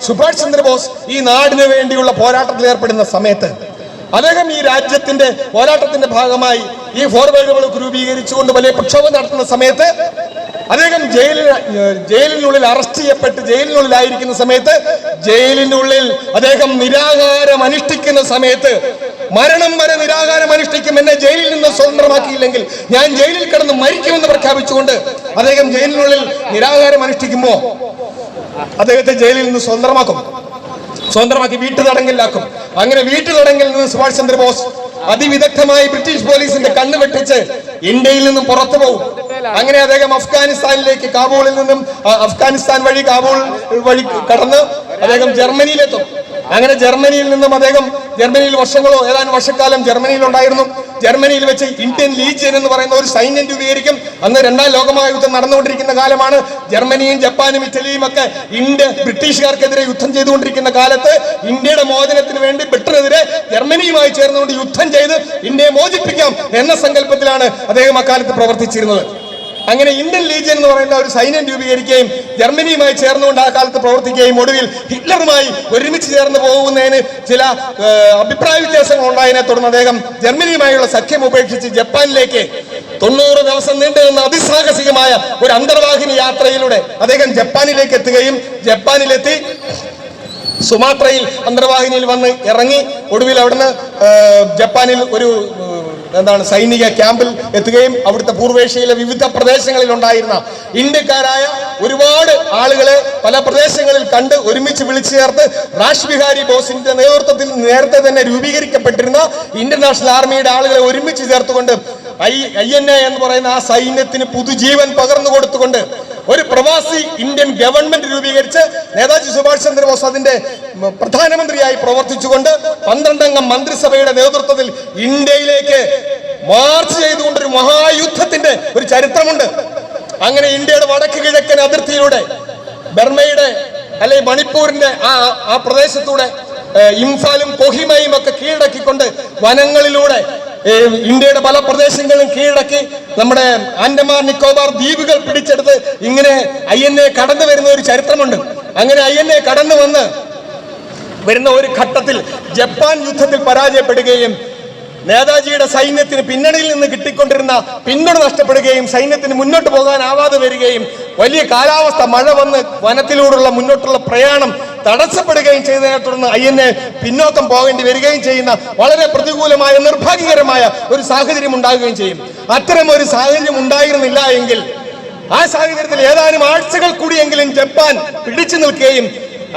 സുഭാഷ് ചന്ദ്രബോസ് ഈ നാടിന് വേണ്ടിയുള്ള പോരാട്ടത്തിൽ ഏർപ്പെടുന്ന സമയത്ത് അദ്ദേഹം ഈ രാജ്യത്തിന്റെ പോരാട്ടത്തിന്റെ ഭാഗമായി ഈ ഫോർവേഡ് ബ്ലോക്ക് രൂപീകരിച്ചുകൊണ്ട് വലിയ പ്രക്ഷോഭം നടത്തുന്ന സമയത്ത് അദ്ദേഹം ജയിലിൽ ജയിലിനുള്ളിൽ അറസ്റ്റ് ചെയ്യപ്പെട്ട് ജയിലിനുള്ളിലായിരിക്കുന്ന സമയത്ത് ജയിലിനുള്ളിൽ അദ്ദേഹം നിരാകാരം അനുഷ്ഠിക്കുന്ന സമയത്ത് മരണം വരെ നിരാകാരം അനുഷ്ഠിക്കും എന്നെ ജയിലിൽ നിന്ന് സ്വതന്ത്രമാക്കിയില്ലെങ്കിൽ ഞാൻ ജയിലിൽ കിടന്ന് മരിക്കുമെന്ന് പ്രഖ്യാപിച്ചുകൊണ്ട് അദ്ദേഹം ജയിലിനുള്ളിൽ നിരാകാരം അനുഷ്ഠിക്കുമ്പോ അദ്ദേഹത്തെ ജയിലിൽ നിന്ന് സ്വതന്ത്രമാക്കും സ്വതന്ത്രമാക്കി വീട്ടു തടങ്കലിലാക്കും. അങ്ങനെ വീട്ടു തടങ്കലിൽ നിന്ന് സുഭാഷ് ചന്ദ്രബോസ് അതിവിദഗ്ധമായി ബ്രിട്ടീഷ് പോലീസിന്റെ കണ്ണ് വെട്ടിച്ച് ഇന്ത്യയിൽ നിന്നും പുറത്തു പോകും. അങ്ങനെ അദ്ദേഹം അഫ്ഗാനിസ്ഥാനിലേക്ക് കാബൂളിൽ നിന്നും അഫ്ഗാനിസ്ഥാൻ വഴി കാബൂൾ വഴി കടന്ന് അദ്ദേഹം ജർമ്മനിയിലെത്തും. അങ്ങനെ ജർമ്മനിയിൽ നിന്നും അദ്ദേഹം ജർമ്മനിയിൽ വർഷങ്ങളോ ഏതാനും വർഷക്കാലം ജർമ്മനിയിൽ ഉണ്ടായിരുന്നു ജർമ്മനിയിൽ വെച്ച് ഇന്ത്യൻ ലീജിയൻ എന്ന് പറയുന്ന ഒരു സൈന്യം രൂപീകരിക്കും. അന്ന് രണ്ടാം ലോകമഹായുദ്ധം നടന്നുകൊണ്ടിരിക്കുന്ന കാലമാണ്. ജർമ്മനിയും ജപ്പാനും ഇറ്റലിയും ഒക്കെ ഇന്ത്യ ബ്രിട്ടീഷുകാർക്കെതിരെ യുദ്ധം ചെയ്തുകൊണ്ടിരിക്കുന്ന കാലത്ത് ഇന്ത്യയുടെ മോചനത്തിന് വേണ്ടി ബ്രിട്ടനെതിരെ ജർമ്മനിയുമായി ചേർന്നുകൊണ്ട് യുദ്ധം ചെയ്ത് ഇന്ത്യയെ മോചിപ്പിക്കാം എന്ന സങ്കല്പത്തിലാണ് അദ്ദേഹം അക്കാലത്ത് പ്രവർത്തിച്ചിരുന്നത്. അങ്ങനെ ഇന്ത്യൻ ലീജിയൻ എന്ന് പറയുന്ന ഒരു സൈന്യം രൂപീകരിക്കുകയും ജർമ്മനിയുമായി ചേർന്നുകൊണ്ട് ആ കാലത്ത് പ്രവർത്തിക്കുകയും ഒടുവിൽ ഹിറ്റ്ലറുമായി ഒരുമിച്ച് ചേർന്ന് പോകുന്നതിന് ചില അഭിപ്രായ വ്യത്യാസങ്ങൾ ഉണ്ടായതിനെ തുടർന്ന് അദ്ദേഹം ജർമ്മനിയുമായുള്ള സഖ്യം ഉപേക്ഷിച്ച് ജപ്പാനിലേക്ക് തൊണ്ണൂറ് ദിവസം നീണ്ടു നിന്ന അതിസാഹസികമായ ഒരു അന്തർവാഹിനി യാത്രയിലൂടെ അദ്ദേഹം ജപ്പാനിലേക്ക് എത്തുകയും ജപ്പാനിലെത്തി സുമാത്രയിൽ അന്തർവാഹിനിയിൽ വന്ന് ഇറങ്ങി ഒടുവിൽ അവിടുന്ന് ജപ്പാനിൽ ഒരു എന്താണ് സൈനിക ക്യാമ്പിൽ എത്തുകയും അവിടുത്തെ പൂർവേഷ്യയിലെ വിവിധ പ്രദേശങ്ങളിൽ ഉണ്ടായിരുന്ന ഇന്ത്യക്കാരായ ഒരുപാട് ആളുകളെ പല പ്രദേശങ്ങളിൽ കണ്ട് ഒരുമിച്ച് വിളിച്ചു ചേർത്ത് റാഷ് ബിഹാരി ബോസിന്റെ നേതൃത്വത്തിൽ നേരത്തെ തന്നെ രൂപീകരിക്കപ്പെട്ടിരുന്ന ഇന്റർനാഷണൽ നാഷണൽ ആർമിയുടെ ആളുകളെ ഒരുമിച്ച് ചേർത്തുകൊണ്ട് ഐ ഐ എൻ എ എന്ന് പറയുന്ന ആ സൈന്യത്തിന് പുതുജീവൻ പകർന്നു കൊടുത്തുകൊണ്ട് ഒരു പ്രവാസി ഇന്ത്യൻ ഗവൺമെന്റ് രൂപീകരിച്ച് നേതാജി സുഭാഷ് ചന്ദ്രബോസ് അതിന്റെ പ്രധാനമന്ത്രിയായി പ്രവർത്തിച്ചുകൊണ്ട് പന്ത്രണ്ടംഗം മന്ത്രിസഭയുടെ നേതൃത്വത്തിൽ ഇന്ത്യയിലേക്ക് മാർച്ച് ചെയ്തുകൊണ്ട് ഒരു മഹായുദ്ധത്തിന്റെ ഒരു ചരിത്രമുണ്ട്. അങ്ങനെ ഇന്ത്യയുടെ വടക്ക് കിഴക്കൻ അതിർത്തിയിലൂടെ ബർമയുടെ അല്ലെ മണിപ്പൂരിന്റെ ആ ആ പ്രദേശത്തൂടെ ഇംഫാലും കൊഹിമയും ഒക്കെ കീഴടക്കിക്കൊണ്ട് വനങ്ങളിലൂടെ ഇന്ത്യയുടെ പല പ്രദേശങ്ങളും കീഴടക്കി നമ്മുടെ ആൻഡമാൻ നിക്കോബാർ ദ്വീപുകൾ പിടിച്ചെടുത്ത് ഇങ്ങനെ ഐ എൻ എ കടന്നു വരുന്ന ഒരു ചരിത്രമുണ്ട്. അങ്ങനെ ഐ എൻ എ കടന്നു വന്ന് വരുന്ന ഒരു ഘട്ടത്തിൽ ജപ്പാൻ യുദ്ധത്തിൽ പരാജയപ്പെടുകയും നേതാജിയുടെ സൈന്യത്തിന് പിന്നണിയിൽ നിന്ന് കിട്ടിക്കൊണ്ടിരുന്ന പിന്തുണ നഷ്ടപ്പെടുകയും സൈന്യത്തിന് മുന്നോട്ട് പോകാനാവാതെ വരികയും വലിയ കാലാവസ്ഥ മഴ വന്ന് വനത്തിലൂടെയുള്ള മുന്നോട്ടുള്ള പ്രയാണം തടസ്സപ്പെടുകയും ചെയ്തതിനെ തുടർന്ന് എ പിന്നോക്കം പോകേണ്ടി വരികയും ചെയ്യുന്ന വളരെ പ്രതികൂലമായ നിർഭാഗ്യകരമായ ഒരു സാഹചര്യം ഉണ്ടാകുകയും ചെയ്യും. അത്തരം ഒരു സാഹചര്യം ഉണ്ടായിരുന്നില്ല എങ്കിൽ ആ സാഹചര്യത്തിൽ ഏതാനും ആഴ്ചകൾ കൂടിയെങ്കിലും ജപ്പാൻ പിടിച്ചു നിൽക്കുകയും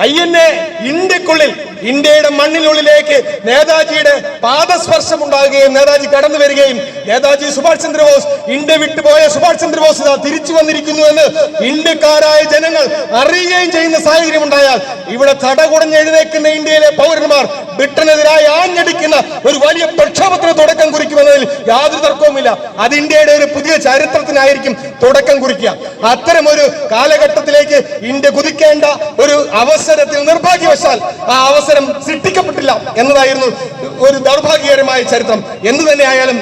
എ ഇന്ത്യക്കുള്ളിൽ ഇന്ത്യയുടെ മണ്ണിനുള്ളിലേക്ക് നേതാജിയുടെ പാദസ്പർശം ഉണ്ടാകുകയും നേതാജി കടന്നു വരികയും നേതാജി സുഭാഷ് ചന്ദ്രബോസ് ഇന്ത്യ വിട്ടുപോയ സുഭാഷ് ചന്ദ്രബോസ് തിരിച്ചു വന്നിരിക്കുന്നു എന്ന് ഇന്ത്യക്കാരായ ജനങ്ങൾ അറിയുകയും ചെയ്യുന്ന സാഹചര്യം ഉണ്ടായാൽ ഇവിടെ തടകുടഞ്ഞെഴുന്നേക്കുന്ന ഇന്ത്യയിലെ പൗരന്മാർ ബ്രിട്ടനെതിരായി ആഞ്ഞടിക്കുന്ന ഒരു വലിയ പ്രക്ഷോഭത്തിന് തുടക്കം കുറിക്കുമെന്നതിൽ യാതൊരു തർക്കവുമില്ല. അത് ഇന്ത്യയുടെ ഒരു പുതിയ ചരിത്രത്തിനായിരിക്കും തുടക്കം കുറിക്കുക. അത്തരം ഒരു കാലഘട്ടത്തിലേക്ക് ഇന്ത്യ കുതിക്കേണ്ട ഒരു അവസരത്തിൽ നിർഭാഗ്യവശാൽ ആ അവസരം സൃഷ്ടിക്കപ്പെട്ടില്ല എന്നതായിരുന്നു ഒരു ദൗർഭാഗ്യകരമായ ചരിത്രം. എന്തു തന്നെയായാലും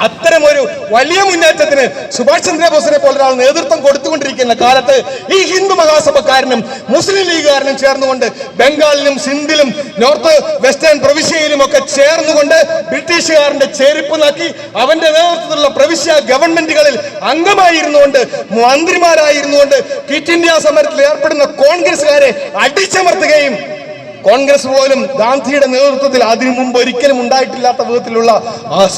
അത്തരമൊരു വലിയ മുന്നേറ്റത്തിന് സുഭാഷ് ചന്ദ്രബോസിനെ പോലെ ഒരാൾ നേതൃത്വം കൊടുത്തുകൊണ്ടിരിക്കുന്ന കാലത്ത് ഈ ഹിന്ദു മഹാസഭക്കാരനും മുസ്ലിം ലീഗുകാരനും ചേർന്നുകൊണ്ട് ബംഗാളിലും സിന്ധിലും നോർത്ത് വെസ്റ്റേൺ പ്രവിശ്യയിലും ഒക്കെ ചേർന്നുകൊണ്ട് ബ്രിട്ടീഷുകാരന്റെ ചെരുപ്പ് നാക്കി അവന്റെ നേതൃത്വത്തിലുള്ള പ്രവിശ്യ ഗവൺമെന്റുകളിൽ അംഗമായിരുന്നുകൊണ്ട് മന്ത്രിമാരായിരുന്നുകൊണ്ട് ക്വിറ്റ് ഇന്ത്യ സമരത്തിൽ ഏർപ്പെടുന്ന കോൺഗ്രസ്സുകാരെ അടിച്ചമർത്തുകയും കോൺഗ്രസ് പോലും ഗാന്ധിയുടെ നേതൃത്വത്തിൽ അതിനു മുമ്പ് ഒരിക്കലും ഉണ്ടായിട്ടില്ലാത്ത വിധത്തിലുള്ള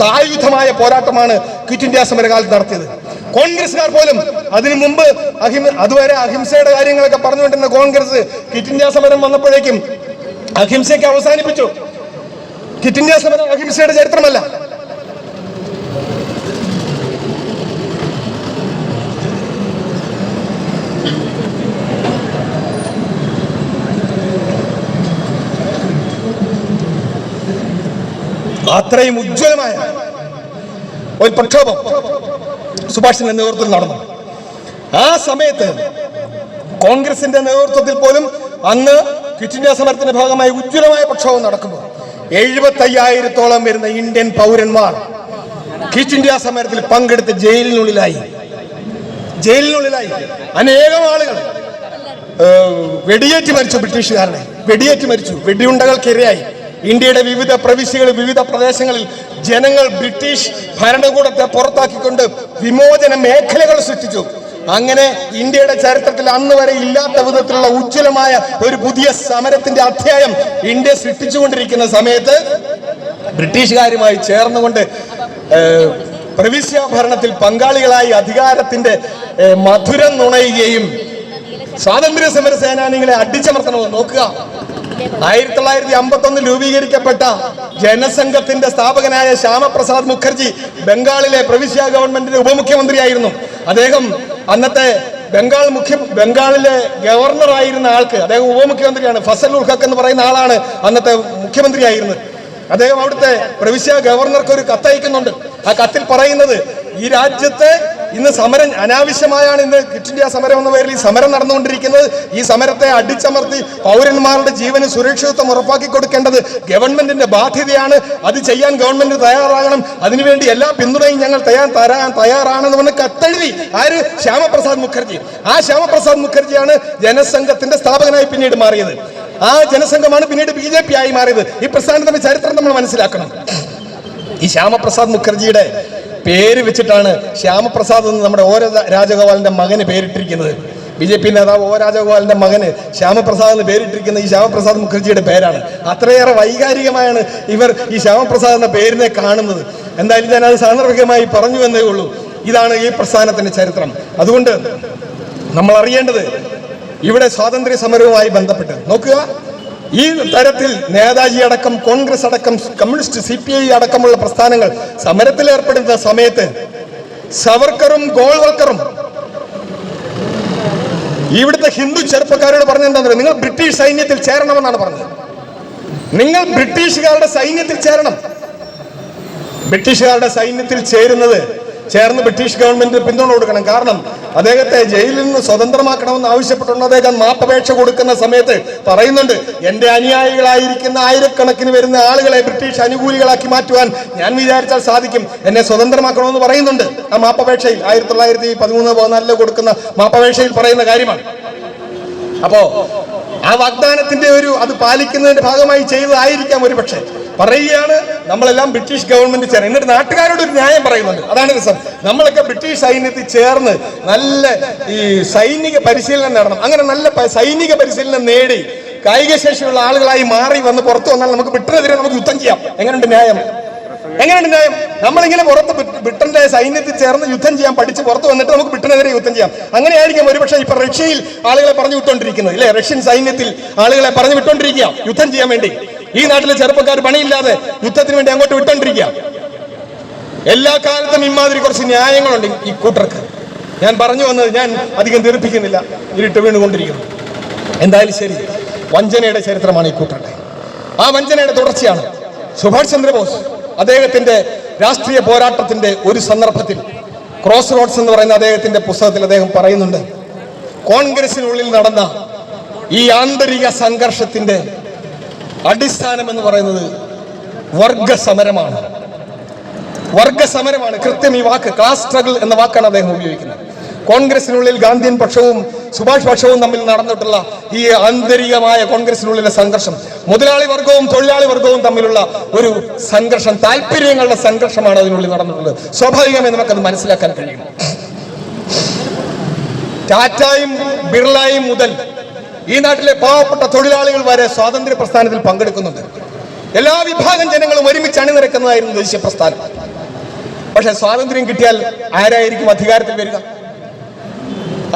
സായുധമായ പോരാട്ടമാണ് ക്വിറ്റ് ഇന്ത്യ സമരകാലത്ത് നടത്തിയത്. കോൺഗ്രസ്സുകാർ പോലും അതിനു മുമ്പ് അഹിം അതുവരെ അഹിംസയുടെ കാര്യങ്ങളൊക്കെ പറഞ്ഞുകൊണ്ടിരുന്ന കോൺഗ്രസ് ക്വിറ്റ് ഇന്ത്യ സമരം വന്നപ്പോഴേക്കും അഹിംസയ്ക്ക് അവസാനിപ്പിച്ചു. ക്വിറ്റ് ഇന്ത്യ സമരം അഹിംസയുടെ ചരിത്രമല്ല. അത്രയും ഉജ്ജ്വലമായ ഒരു പ്രക്ഷോഭം സുഭാഷിന്റെ നേതൃത്വത്തിൽ നടന്നു. ആ സമയത്ത് കോൺഗ്രസിന്റെ നേതൃത്വത്തിൽ പോലും അന്ന് ക്വിറ്റ് ഇന്ത്യ സമരത്തിന്റെ ഭാഗമായി ഉജ്ജ്വലമായ പ്രക്ഷോഭം നടക്കുമ്പോൾ എഴുപത്തി അയ്യായിരത്തോളം വരുന്ന ഇന്ത്യൻ പൗരന്മാർ ക്വിറ്റ് ഇന്ത്യ സമരത്തിൽ പങ്കെടുത്ത് ജയിലിനുള്ളിലായി. ജയിലിനുള്ളിലായി. അനേകം ആളുകൾ വെടിയേറ്റ് മരിച്ചു ബ്രിട്ടീഷുകാരനെ വെടിയേറ്റ് മരിച്ചു. വെടിയുണ്ടകൾക്കിരയായി. ഇന്ത്യയുടെ വിവിധ പ്രവിശ്യകളിൽ വിവിധ പ്രദേശങ്ങളിൽ ജനങ്ങൾ ബ്രിട്ടീഷ് ഭരണകൂടത്തെ പുറത്താക്കിക്കൊണ്ട് വിമോചന മേഖലകൾ സൃഷ്ടിച്ചു. അങ്ങനെ ഇന്ത്യയുടെ ചരിത്രത്തിൽ അന്ന് വരെ ഇല്ലാത്ത വിധത്തിലുള്ള ഉജ്ജ്വലമായ ഒരു പുതിയ സമരത്തിന്റെ അധ്യായം ഇന്ത്യ സൃഷ്ടിച്ചുകൊണ്ടിരിക്കുന്ന സമയത്ത് ബ്രിട്ടീഷുകാരുമായി ചേർന്നുകൊണ്ട് പ്രവിശ്യാഭരണത്തിൽ പ്രവിശ്യ ഭരണത്തിൽ പങ്കാളികളായി അധികാരത്തിന്റെ മധുരം നുണയുകയും സ്വാതന്ത്ര്യ സമര സേനാനികളെ അടിച്ചമർത്തണമെന്ന് നോക്കുക. ആയിരത്തി തൊള്ളായിരത്തി അമ്പത്തി ഒന്നിൽ രൂപീകരിക്കപ്പെട്ട ജനസംഘത്തിന്റെ സ്ഥാപകനായ ശ്യാമപ്രസാദ് മുഖർജി ബംഗാളിലെ പ്രവിശ്യ ഗവൺമെന്റിന്റെ ഉപമുഖ്യമന്ത്രിയായിരുന്നു. അദ്ദേഹം അന്നത്തെ ബംഗാൾ മുഖ്യ ബംഗാളിലെ ഗവർണർ ആയിരുന്ന ആൾക്ക് അദ്ദേഹം ഉപമുഖ്യമന്ത്രിയാണ്. ഫസൽ ഉൽ ഹക്ക് എന്ന് പറയുന്ന ആളാണ് അന്നത്തെ മുഖ്യമന്ത്രിയായിരുന്നത്. അദ്ദേഹം അവിടുത്തെ പ്രവിശ്യ ഗവർണർക്ക് ഒരു കത്തയക്കുന്നുണ്ട്. ആ കത്തിൽ പറയുന്നത് ഈ രാജ്യത്തെ ഇന്ന് സമരം അനാവശ്യമായാണ് ഇന്ന് ക്വിറ്റ് ഇന്ത്യ സമരം എന്ന പേരിൽ ഈ സമരം നടന്നുകൊണ്ടിരിക്കുന്നത്. ഈ സമരത്തെ അടിച്ചമർത്തി പൗരന്മാരുടെ ജീവന് സുരക്ഷിതത്വം ഉറപ്പാക്കി കൊടുക്കേണ്ടത് ഗവൺമെന്റിന്റെ ബാധ്യതയാണ്. അത് ചെയ്യാൻ ഗവൺമെന്റ് തയ്യാറാകണം. അതിനുവേണ്ടി എല്ലാ പിന്തുണയും ഞങ്ങൾ തയ്യാർ തരാൻ തയ്യാറാണെന്ന് പറഞ്ഞ് കത്തെഴുതി ആര്? ശ്യാമപ്രസാദ് മുഖർജി. ആ ശ്യാമപ്രസാദ് മുഖർജിയാണ് ജനസംഘത്തിന്റെ സ്ഥാപകനായി പിന്നീട് മാറിയത്. ആ ജനസംഘമാണ് പിന്നീട് ബി ജെ പി ആയി മാറിയത്. ഈ പ്രസ്ഥാനത്തിന്റെ ചരിത്രം നമ്മൾ മനസ്സിലാക്കണം. ഈ ശ്യാമപ്രസാദ് മുഖർജിയുടെ പേര് വെച്ചിട്ടാണ് ശ്യാമപ്രസാദ് എന്ന് നമ്മുടെ ഓരോ രാജഗോപാലിന്റെ മകന് പേരിട്ടിരിക്കുന്നത്. ബി ജെ പി നേതാവ് ഓ രാജഗോപാലിന്റെ മകന് ശ്യാമപ്രസാദ് എന്ന് പേരിട്ടിരിക്കുന്ന ഈ ശ്യാമപ്രസാദ് മുഖർജിയുടെ പേരാണ്. അത്രയേറെ വൈകാരികമായാണ് ഇവർ ഈ ശ്യാമപ്രസാദ് എന്ന പേരിനെ കാണുന്നത്. എന്തായാലും ഞാൻ അത് സാന്ദർഭികമായി പറഞ്ഞു എന്നേ ഉള്ളൂ. ഇതാണ് ഈ പ്രസ്ഥാനത്തിന്റെ ചരിത്രം. അതുകൊണ്ട് നമ്മൾ അറിയേണ്ടത് ഇവിടെ സ്വാതന്ത്ര്യ സമരവുമായി ബന്ധപ്പെട്ട്. നോക്കുക. ഈ തരത്തിൽ നേതാജി അടക്കം കോൺഗ്രസ് അടക്കം കമ്മ്യൂണിസ്റ്റ് സി പി ഐ അടക്കമുള്ള പ്രസ്ഥാനങ്ങൾ സമരത്തിൽ ഏർപ്പെടുന്ന സമയത്ത് സവർക്കറും ഗോൾവൽക്കറും ഇവിടുത്തെ ഹിന്ദു ചെറുപ്പക്കാരോട് പറഞ്ഞെന്താണെന്ന് നിങ്ങൾ ബ്രിട്ടീഷ് സൈന്യത്തിൽ ചേരണമെന്നാണ് പറഞ്ഞത്. നിങ്ങൾ ബ്രിട്ടീഷുകാരുടെ സൈന്യത്തിൽ ചേരണം. ബ്രിട്ടീഷുകാരുടെ സൈന്യത്തിൽ ചേരുന്നത് ചേർന്ന് ബ്രിട്ടീഷ് ഗവൺമെന്റിന് പിന്തുണ കൊടുക്കണം. കാരണം അദ്ദേഹത്തെ ജയിലിൽ നിന്ന് സ്വതന്ത്രമാക്കണമെന്ന് ആവശ്യപ്പെട്ടുകൊണ്ട് അദ്ദേഹം മാപ്പപേക്ഷ കൊടുക്കുന്ന സമയത്ത് പറയുന്നുണ്ട് എന്റെ അനുയായികളായിരിക്കുന്ന ആയിരക്കണക്കിന് വരുന്ന ആളുകളെ ബ്രിട്ടീഷ് അനുകൂലികളാക്കി മാറ്റുവാൻ ഞാൻ വിചാരിച്ചാൽ സാധിക്കും. എന്നെ സ്വതന്ത്രമാക്കണമെന്ന് പറയുന്നുണ്ട്. ആ മാപ്പപേക്ഷയിൽ ആയിരത്തി തൊള്ളായിരത്തി പതിമൂന്ന് പതിനാലിൽ കൊടുക്കുന്ന മാപ്പപേക്ഷയിൽ പറയുന്ന കാര്യമാണ്. അപ്പോ ആ വാഗ്ദാനത്തിന്റെ ഒരു അത് പാലിക്കുന്നതിന്റെ ഭാഗമായി ചെയ്തതായിരിക്കാം ഒരു പക്ഷേ പറയുകയാണ് നമ്മളെല്ലാം ബ്രിട്ടീഷ് ഗവൺമെന്റ് ചേർന്ന്. എന്നിട്ട് നാട്ടുകാരോട് ഒരു ന്യായം പറയുന്നുണ്ട്. അതാണ് രസം. നമ്മളൊക്കെ ബ്രിട്ടീഷ് സൈന്യത്തിൽ ചേർന്ന് നല്ല ഈ സൈനിക പരിശീലനം നേടണം. അങ്ങനെ നല്ല സൈനിക പരിശീലനം നേടി കായിക ശേഷിയുള്ള ആളുകളായി മാറി വന്ന് പുറത്തു വന്നാൽ നമുക്ക് ബ്രിട്ടനെതിരെ നമുക്ക് യുദ്ധം ചെയ്യാം. എങ്ങനെയുണ്ട് ന്യായം? എങ്ങനെയുണ്ട് ന്യായം? നമ്മളിങ്ങനെ പുറത്ത് ബ്രിട്ടന്റെ സൈന്യത്തിൽ ചേർന്ന് യുദ്ധം ചെയ്യാൻ പഠിച്ച് പുറത്ത് വന്നിട്ട് നമുക്ക് ബ്രിട്ടനെതിരെ യുദ്ധം ചെയ്യാം. അങ്ങനെയായിരിക്കും ഒരുപക്ഷെ ഇപ്പൊ റഷ്യയിൽ ആളുകളെ പറഞ്ഞു വിട്ടുകൊണ്ടിരിക്കുന്നത് ഇല്ലേ? റഷ്യൻ സൈന്യത്തിൽ ആളുകളെ പറഞ്ഞു വിട്ടുകൊണ്ടിരിക്കുക യുദ്ധം ചെയ്യാൻ വേണ്ടി. ഈ നാട്ടിലെ ചെറുപ്പക്കാർ പണിയില്ലാതെ യുദ്ധത്തിന് വേണ്ടി അങ്ങോട്ട് വിട്ടോണ്ടിരിക്കുക എല്ലാ കാലത്തും ഇമാതിരി കുറച്ച് ന്യായങ്ങളുണ്ട് ഈ കൂട്ടർക്ക്. ഞാൻ പറഞ്ഞു വന്നത് ഞാൻ അധികം തീർപ്പിക്കുന്നില്ല ഇരുട്ട് വീണുകൊണ്ടിരിക്കുന്നു. എന്തായാലും ശരി വഞ്ചനയുടെ ചരിത്രമാണ് ഈ കൂട്ടരുടെ. ആ വഞ്ചനയുടെ തുടർച്ചയാണ് സുഭാഷ് ചന്ദ്രബോസ് അദ്ദേഹത്തിന്റെ രാഷ്ട്രീയ പോരാട്ടത്തിന്റെ ഒരു സന്ദർഭത്തിൽ ക്രോസ് റോഡ്സ് എന്ന് പറയുന്ന അദ്ദേഹത്തിന്റെ പുസ്തകത്തിൽ അദ്ദേഹം പറയുന്നുണ്ട് കോൺഗ്രസിനുള്ളിൽ നടന്ന ഈ ആന്തരിക സംഘർഷത്തിന്റെ അടിസ്ഥാനം എന്ന് പറയുന്നത് വർഗ സമരമാണ് വർഗ സമരമാണ് കൃത്യം ഈ വാക്ക് ക്ലാസ് സ്ട്രഗിൾ എന്ന വാക്കാണ് അദ്ദേഹം ഉപയോഗിക്കുന്നത്. കോൺഗ്രസിനുള്ളിൽ ഗാന്ധിയൻ പക്ഷവും സുഭാഷ് പക്ഷവും തമ്മിൽ നടന്നിട്ടുള്ള ഈ ആന്തരികമായ കോൺഗ്രസിനുള്ളിലെ സംഘർഷം മുതലാളി വർഗവും തൊഴിലാളി വർഗവും തമ്മിലുള്ള ഒരു സംഘർഷം താല്പര്യങ്ങളുടെ സംഘർഷമാണ് അതിനുള്ളിൽ നടന്നിട്ടുള്ളത്. സ്വാഭാവികമായി നമുക്കത് മനസ്സിലാക്കാൻ കഴിയും. ടാറ്റായും ബിർളയും മുതൽ ഈ നാട്ടിലെ പാവപ്പെട്ട തൊഴിലാളികൾ വരെ സ്വാതന്ത്ര്യ പ്രസ്ഥാനത്തിൽ പങ്കെടുക്കുന്നുണ്ട്. എല്ലാ വിഭാഗം ജനങ്ങളും ഒരുമിച്ച് അണിനിരക്കുന്നതായിരുന്നു ദേശീയ പ്രസ്ഥാനം. പക്ഷെ സ്വാതന്ത്ര്യം കിട്ടിയാൽ ആരായിരിക്കും അധികാരത്തിൽ വരിക?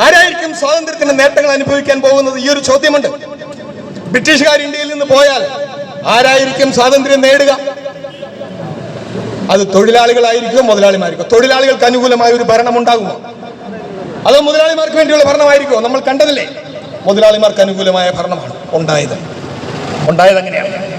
ആരായിരിക്കും സ്വാതന്ത്ര്യത്തിന്റെ നേട്ടങ്ങൾ അനുഭവിക്കാൻ പോകുന്നത്? ഈ ഒരു ചോദ്യമുണ്ട്. ബ്രിട്ടീഷുകാർ ഇന്ത്യയിൽ നിന്ന് പോയാൽ ആരായിരിക്കും സ്വാതന്ത്ര്യം നേടുക? അത് തൊഴിലാളികളായിരിക്കും മുതലാളിമായിരിക്കും തൊഴിലാളികൾക്ക് അനുകൂലമായ ഒരു ഭരണം ഉണ്ടാകുമോ? അതോ മുതലാളിമാർക്ക് വേണ്ടിയുള്ള ഭരണമായിരിക്കുമോ? നമ്മൾ കണ്ടതില്ലേ? മുതലാളിമാർക്ക് അനുകൂലമായ ഭരണമാണ് ഉണ്ടായത്. ഉണ്ടായത് അങ്ങനെയാണ്